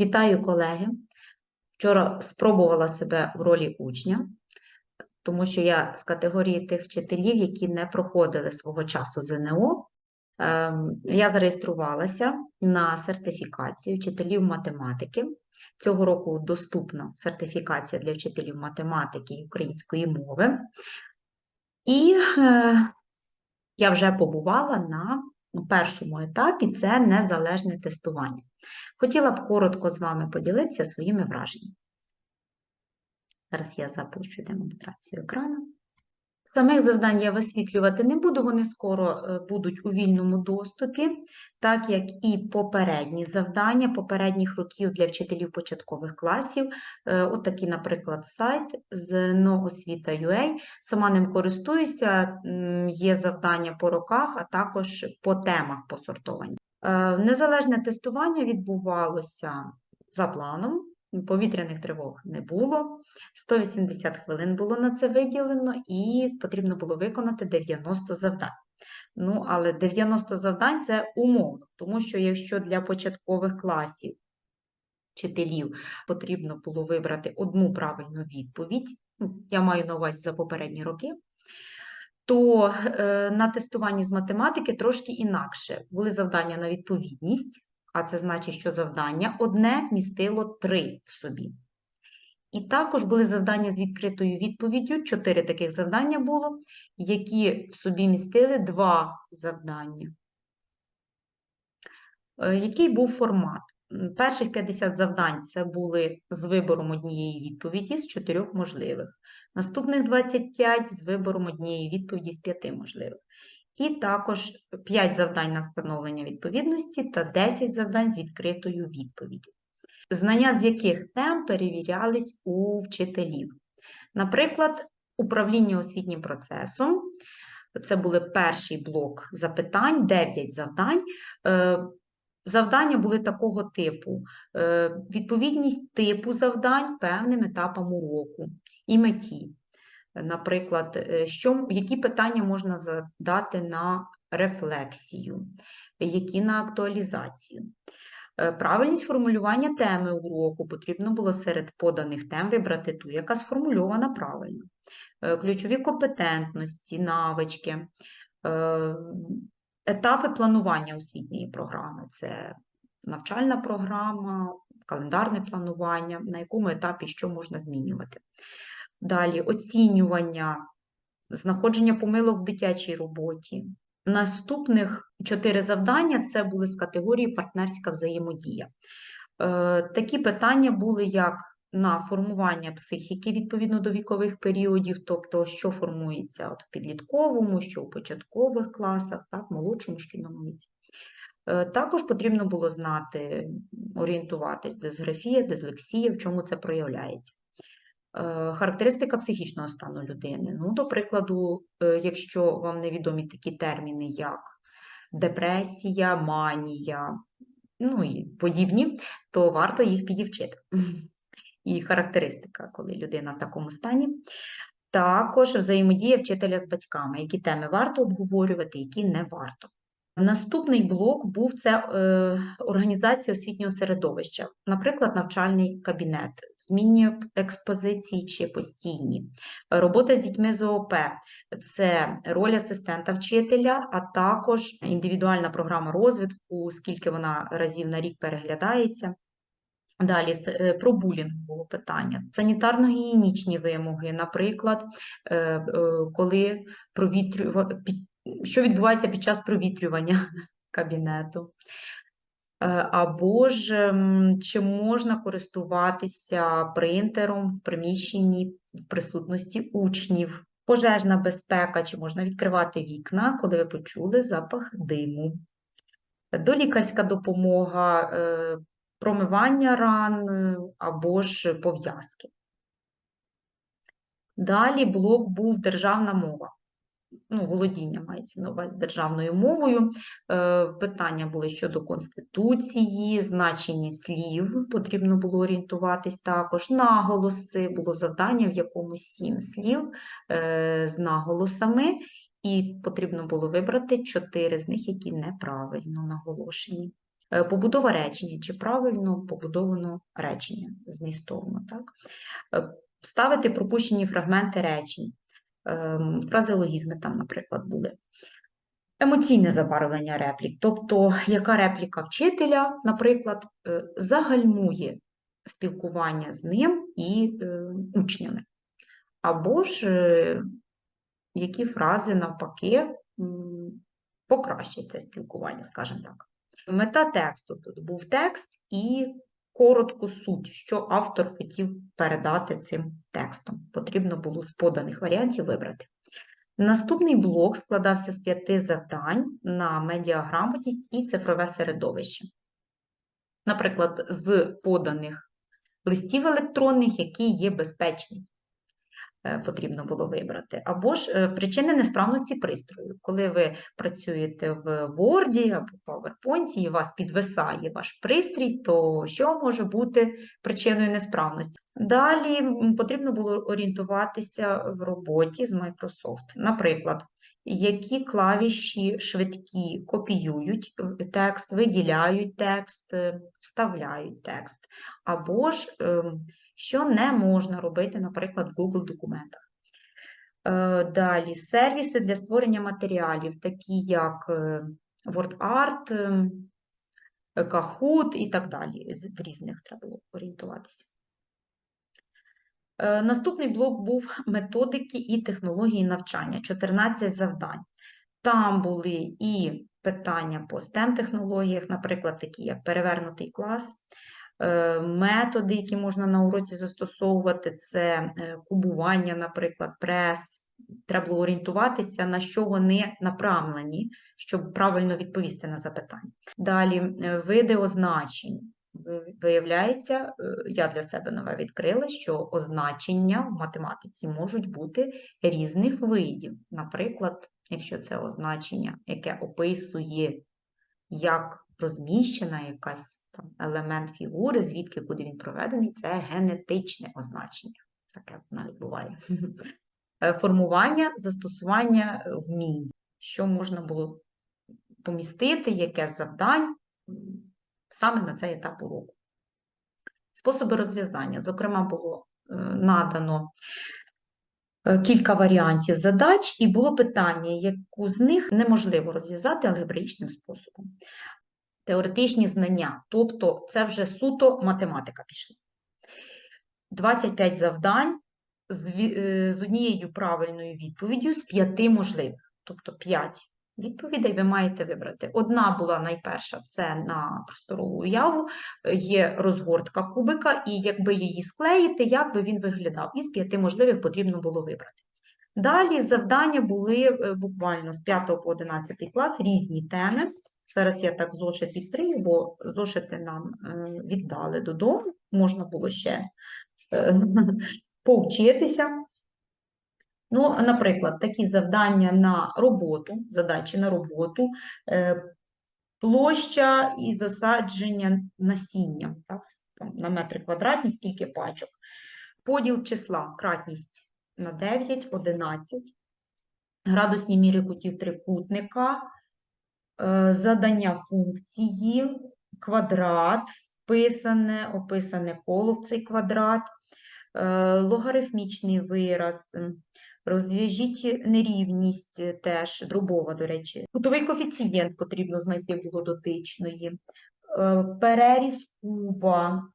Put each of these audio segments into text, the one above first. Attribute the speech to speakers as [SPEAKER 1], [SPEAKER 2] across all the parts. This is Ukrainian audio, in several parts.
[SPEAKER 1] Вітаю, колеги! Вчора спробувала себе в ролі учня, тому що я з категорії тих вчителів, які не проходили свого часу ЗНО. Ем, Я зареєструвалася на сертифікацію вчителів математики. Цього року доступна сертифікація для вчителів математики і української мови. І е, я вже побувала на першому етапі це незалежне тестування. Хотіла б коротко з вами поділитися своїми враженнями. Зараз я запущу демонстрацію екрану. Самих завдань я висвітлювати не буду, вони скоро е, будуть у вільному доступі, так як і попередні завдання попередніх років для вчителів початкових класів. Е, От такий, наприклад, сайт з Новосвіта.ua. Сама ним користуюся, є завдання по роках, а також по темах посортовані. Е, Незалежне тестування відбувалося за планом. Повітряних тривог не було. 180 хвилин було на це виділено, і потрібно було виконати 90 завдань. Ну, але 90 завдань це умовно, тому що якщо для початкових класів вчителів потрібно було вибрати одну правильну відповідь, ну, я маю на увазі за попередні роки, то е, на тестуванні з математики трошки інакше. Були завдання на відповідність, а це значить, що завдання одне містило три в собі. І також були завдання з відкритою відповіддю, чотири таких завдання було, які в собі містили два завдання. Е, Який був формат? Перших 50 завдань це були з вибором однієї відповіді з чотирьох можливих. Наступних 25 з вибором однієї відповіді з п'яти можливих. І також 5 завдань на встановлення відповідності та 10 завдань з відкритою відповіддю. Знання з яких тем перевірялись у вчителів. Наприклад, управління освітнім процесом. Це були перший блок запитань, 9 завдань. Е, Завдання були такого типу: е, відповідність типу завдань певним етапам уроку і меті. Наприклад, е, що, які питання можна задати на рефлексію, які на актуалізацію. Е, Правильність формулювання теми уроку потрібно було серед поданих тем вибрати ту, яка сформульована правильно. Е, Ключові компетентності, навички, етапи планування освітньої програми це навчальна програма, календарне планування, на якому етапі що можна змінювати. Далі оцінювання, знаходження помилок в дитячій роботі. Наступних чотири завдання це були з категорії партнерська взаємодія. Е, Такі питання були як на формування психіки відповідно до вікових періодів, тобто що формується от в підлітковому, що у початкових класах, так, молодшому шкільному віці. Е, Також потрібно було знати, орієнтуватись, дисграфія, дислексія, в чому це проявляється. Е, Характеристика психічного стану людини. Ну, до прикладу, е, якщо вам невідомі такі терміни, як депресія, манія, ну і подібні, то варто їх підівчити. І характеристика, коли людина в такому стані. Також взаємодія вчителя з батьками, які теми варто обговорювати, які не варто. Наступний блок був це е, організація освітнього середовища, наприклад, навчальний кабінет, змінні експозиції чи постійні, робота з дітьми з ООП, це роль асистента вчителя, а також індивідуальна програма розвитку, скільки вона разів на рік переглядається. Далі е, про булінг було питання, санітарно-гігієнічні вимоги, наприклад, е, коли провітрюва... що відбувається під час провітрювання кабінету. Е, Або ж ем, чи можна користуватися принтером в приміщенні в присутності учнів, пожежна безпека, чи можна відкривати вікна, коли ви почули запах диму. Долікарська допомога, е, промивання ран е, або ж пов'язки. Далі блок був державна мова. Ну, володіння мається на увазі державною мовою. Е, Питання були щодо Конституції, значення слів, потрібно було орієнтуватись також, наголоси, було завдання, в якому сім слів е, з наголосами, і потрібно було вибрати чотири з них, які неправильно наголошені. Е, Побудова речення, чи правильно побудовано речення змістовно, так? Е, Вставити пропущені фрагменти речень, фразеологізми там, наприклад, були. Емоційне забарвлення реплік, тобто яка репліка вчителя, наприклад, е, загальмує спілкування з ним і е, учнями. Або ж е, які фрази навпаки покращать це спілкування, скажімо так. Мета тексту тут був текст і коротку суть, що автор хотів передати цим текстом. Потрібно було з поданих варіантів вибрати. Наступний блок складався з п'яти завдань на медіаграмотність і цифрове середовище. Наприклад, з поданих листів електронних, який є безпечний, потрібно було вибрати. Або ж е, причини несправності пристрою. Коли ви працюєте в Word або PowerPoint і вас підвисає ваш пристрій, то що може бути причиною несправності? Далі потрібно було орієнтуватися в роботі з Microsoft. Наприклад, які клавіші швидкі копіюють е, текст, виділяють текст, е, вставляють текст, або ж ем, що не можна робити, наприклад, в Google документах. Е, Далі сервіси для створення матеріалів, такі як е, WordArt, ем, Kahoot і так далі. В різних треба було орієнтуватися. Е, Наступний блок був методики і технології навчання, 14 завдань. Там були і питання по STEM-технологіях, наприклад, такі як перевернутий клас, е, методи, які можна на уроці застосовувати, це е, кубування, наприклад, прес. Треба було орієнтуватися, на що вони направлені, щоб правильно відповісти на запитання. Далі е, види означень. Виявляється, е, я для себе нове відкрила, що означення в математиці можуть бути різних видів. Наприклад, якщо це означення, яке описує, як розміщена якась там елемент фігури, звідки куди він проведений, це генетичне означення. Таке навіть буває. Е, Формування, застосування е, вмінь, що можна було помістити, яке завдань саме на цей етап уроку. Способи розв'язання. Зокрема, було е, надано кілька варіантів задач, і було питання, яку з них неможливо розв'язати алгебраїчним способом. Теоретичні знання, тобто це вже суто математика пішла. 25 завдань з, е, з однією правильною відповіддю з п'яти можливих. Тобто 5 відповідей ви маєте вибрати. Одна була найперша це на просторову уяву, є розгортка кубика, і якби її склеїти, як би він виглядав. Із п'яти можливих потрібно було вибрати. Далі завдання були е, буквально з 5 по 11 клас різні теми. Зараз я так зошит відкрию, бо зошити нам е, віддали додому, можна було ще е, повчитися. Ну, наприклад, такі завдання на роботу, задачі на роботу, е, площа і засадження насіння, так, на метри квадратні, скільки пачок. Поділ числа, кратність на 9, 11, градусні міри кутів трикутника, задання функції, квадрат, вписане, описане коло в цей квадрат, е, логарифмічний вираз, розв'яжіть нерівність е, теж, дробова, до речі. Кутовий коефіцієнт потрібно знайти було дотичної, е, переріз куба,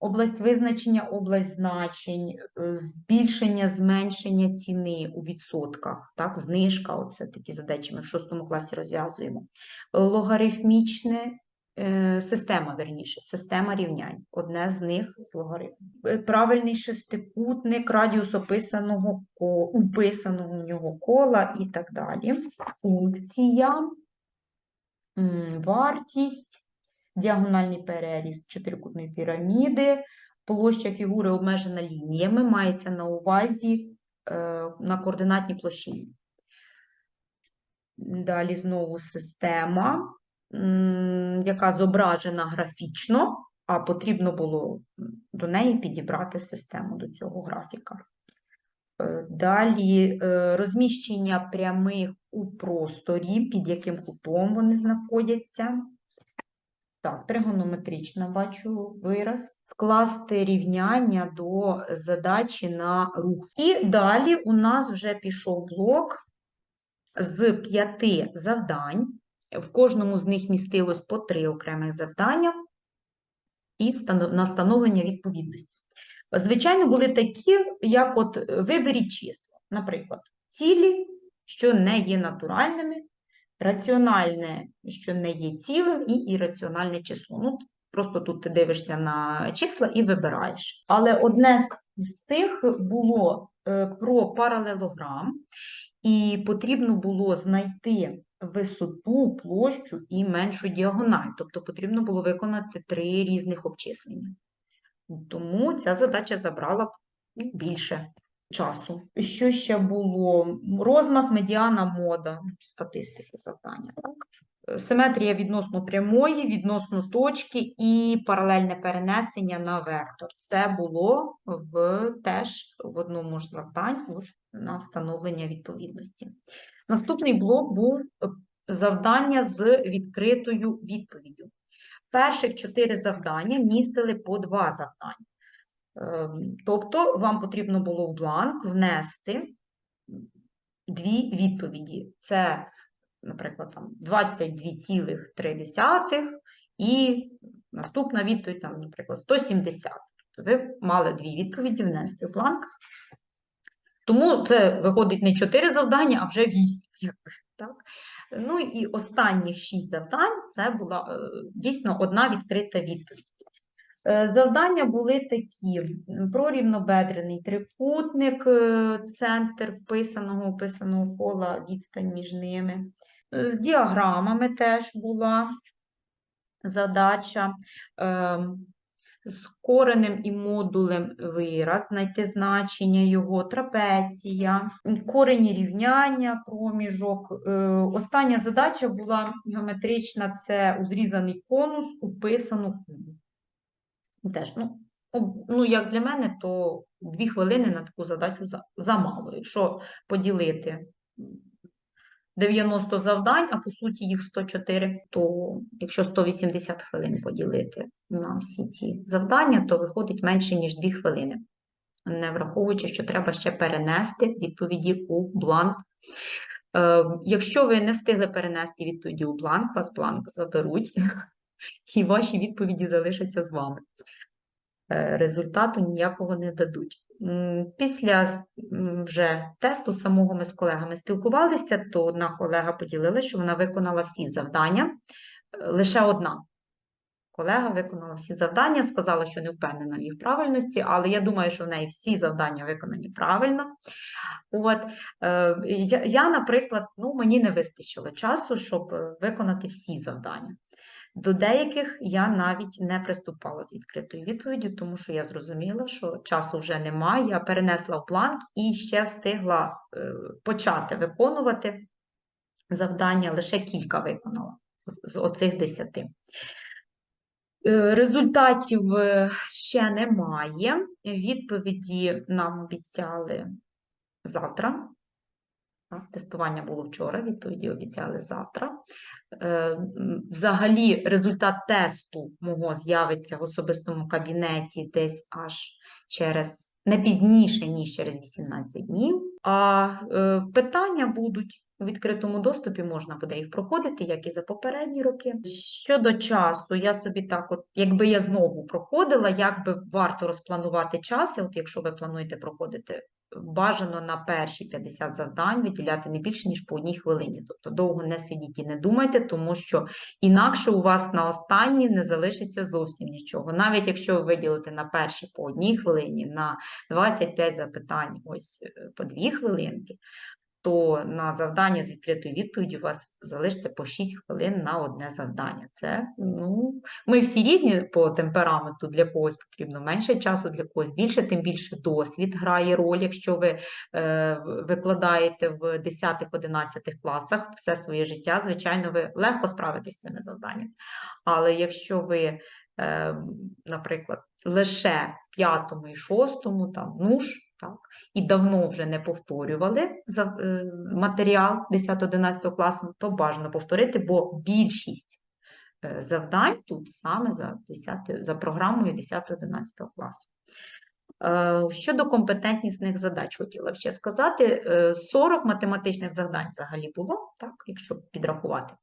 [SPEAKER 1] область визначення, область значень, е, збільшення, зменшення ціни у відсотках, так, знижка, оце такі задачі ми в шостому класі розв'язуємо. Логарифмічне е, система, верніше, система рівнянь. Одне з них з логарифмів. Е, Правильний шестикутник, радіус описаного, уписаного в нього кола і так далі. Функція, вартість, діагональний переріз чотирикутної піраміди, площа фігури обмежена лініями, мається на увазі е, на координатній площині. Далі знову система, яка зображена графічно, а потрібно було до неї підібрати систему до цього графіка. Е, Далі е, розміщення прямих у просторі, під яким кутом вони знаходяться. Так, тригонометрична бачу вираз. Скласти рівняння до задачі на рух. І далі у нас вже пішов блок з п'яти завдань. В кожному з них містилось по три окремих завдання і на встановлення відповідності. Звичайно, були такі, як от виберіть числа. Наприклад, цілі, що не є натуральними, раціональне, що не є цілим, і ірраціональне число. Ну, просто тут ти дивишся на числа і вибираєш. Але одне з- цих було е, про паралелограм, і потрібно було знайти висоту, площу і меншу діагональ. Тобто потрібно було виконати три різних обчислення. Тому ця задача забрала ну, більше часу. Що ще було? Розмах, медіана, мода, ну, статистики завдання. Так? Е, Симетрія відносно прямої, відносно точки і паралельне перенесення на вектор. Це було в, теж в одному ж завдань от, на встановлення відповідності. Наступний блок був е, завдання з відкритою відповіддю. Перших чотири завдання містили по два завдання. Ем, Тобто вам потрібно було в бланк внести дві відповіді. Це, наприклад, там 22,3 і наступна відповідь, там, наприклад, 170. Тобто ви мали дві відповіді внести в бланк. Тому це виходить не 4 завдання, а вже 8. Так? Ну і останніх 6 завдань це була е, дійсно одна відкрита відповідь. Е, Завдання були такі: про рівнобедрений трикутник, е, центр вписаного, описаного кола, відстань між ними. Е, З діаграмами теж була задача. З коренем і модулем вираз, знайти значення його, трапеція, корені рівняння, проміжок. Остання задача була геометрична, це у зрізаний конус, уписану кубу. Теж, ну, ну, як для мене, то дві хвилини на таку задачу замало. Якщо поділити 90 завдань, а по суті їх 104, то якщо 180 хвилин поділити на всі ці завдання, то виходить менше, ніж 2 хвилини. Не враховуючи, що треба ще перенести відповіді у бланк. Е, Якщо ви не встигли перенести відповіді у бланк, вас бланк заберуть, і ваші відповіді залишаться з вами е, результату ніякого не дадуть. Після вже тесту самого ми з колегами спілкувалися, то одна колега поділила, що вона виконала всі завдання, е, лише одна. Колега виконала всі завдання, сказала, що не впевнена в їх правильності, але я думаю, що в неї всі завдання виконані правильно. От, е, я, наприклад, ну, мені не вистачило часу, щоб виконати всі завдання. До деяких я навіть не приступала з відкритою відповіддю, тому що я зрозуміла, що часу вже немає. Я перенесла в бланк і ще встигла е, почати виконувати завдання, лише кілька виконала з- оцих десяти. Е, Результатів е, ще немає. Відповіді нам обіцяли завтра. Тестування було вчора, відповіді обіцяли завтра. Е, Взагалі, результат тесту мого з'явиться в особистому кабінеті десь аж через не пізніше, ніж через 18 днів. А е, питання будуть у відкритому доступі, можна буде їх проходити, як і за попередні роки. Щодо часу, я собі так, от, якби я знову проходила, як би варто розпланувати час, от якщо ви плануєте проходити бажано на перші 50 завдань виділяти не більше, ніж по одній хвилині. Тобто довго не сидіть і не думайте, тому що інакше у вас на останній не залишиться зовсім нічого. Навіть якщо ви виділите на перші по одній хвилині, на 25 запитань, ось е, по дві хвилинки, то на завдання з відкритою відповіддю у вас залишиться по 6 хвилин на одне завдання. Це, ну, ми всі різні по темпераменту, для когось потрібно менше часу, для когось більше, тим більше досвід грає роль. Якщо ви е, викладаєте в 10-11 класах все своє життя, звичайно, ви легко справитесь з цими завданнями. Але якщо ви, е, наприклад, лише в п'ятому і шостому, там, ну ж, так, і давно вже не повторювали е, матеріал 10-11 класу, то бажано повторити, бо більшість е, завдань тут саме за 10, за програмою 10-11 класу. Е, Щодо компетентнісних задач, хотіла б ще сказати, е, 40 математичних завдань взагалі було, так, якщо підрахувати.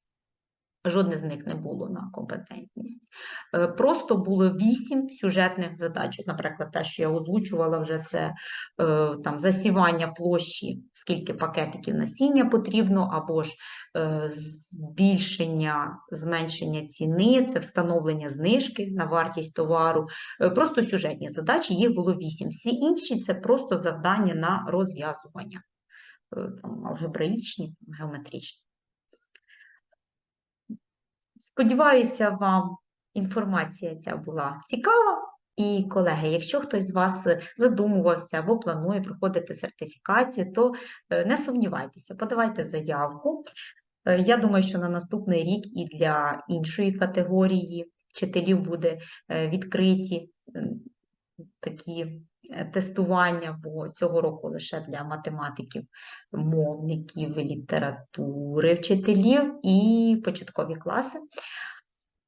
[SPEAKER 1] Жодне з них не було на компетентність. Е, Просто було вісім сюжетних задач. Наприклад, те, що я озвучувала вже, це е, там засівання площі, скільки пакетиків насіння потрібно, або ж е, збільшення, зменшення ціни, це встановлення знижки на вартість товару. Просто сюжетні задачі, їх було вісім. Всі інші це просто завдання на розв'язування, алгебраїчні, геометричні. Сподіваюся, вам інформація ця була цікава. І, колеги, якщо хтось з вас задумувався або планує проходити сертифікацію, то е, не сумнівайтеся, подавайте заявку. Е, Я думаю, що на наступний рік і для іншої категорії вчителів буде е, відкриті такі е, тестування, бо цього року лише для математиків, мовників, літератури, вчителів і початкові класи.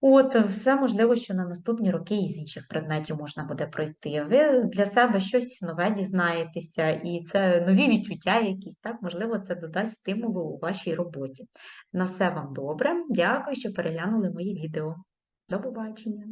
[SPEAKER 1] От, все можливо, що на наступні роки із інших предметів можна буде пройти. Ви для себе щось нове дізнаєтеся, і це нові відчуття якісь, так, можливо, це додасть стимулу у вашій роботі. На все вам добре. Дякую, що переглянули мої відео. До побачення!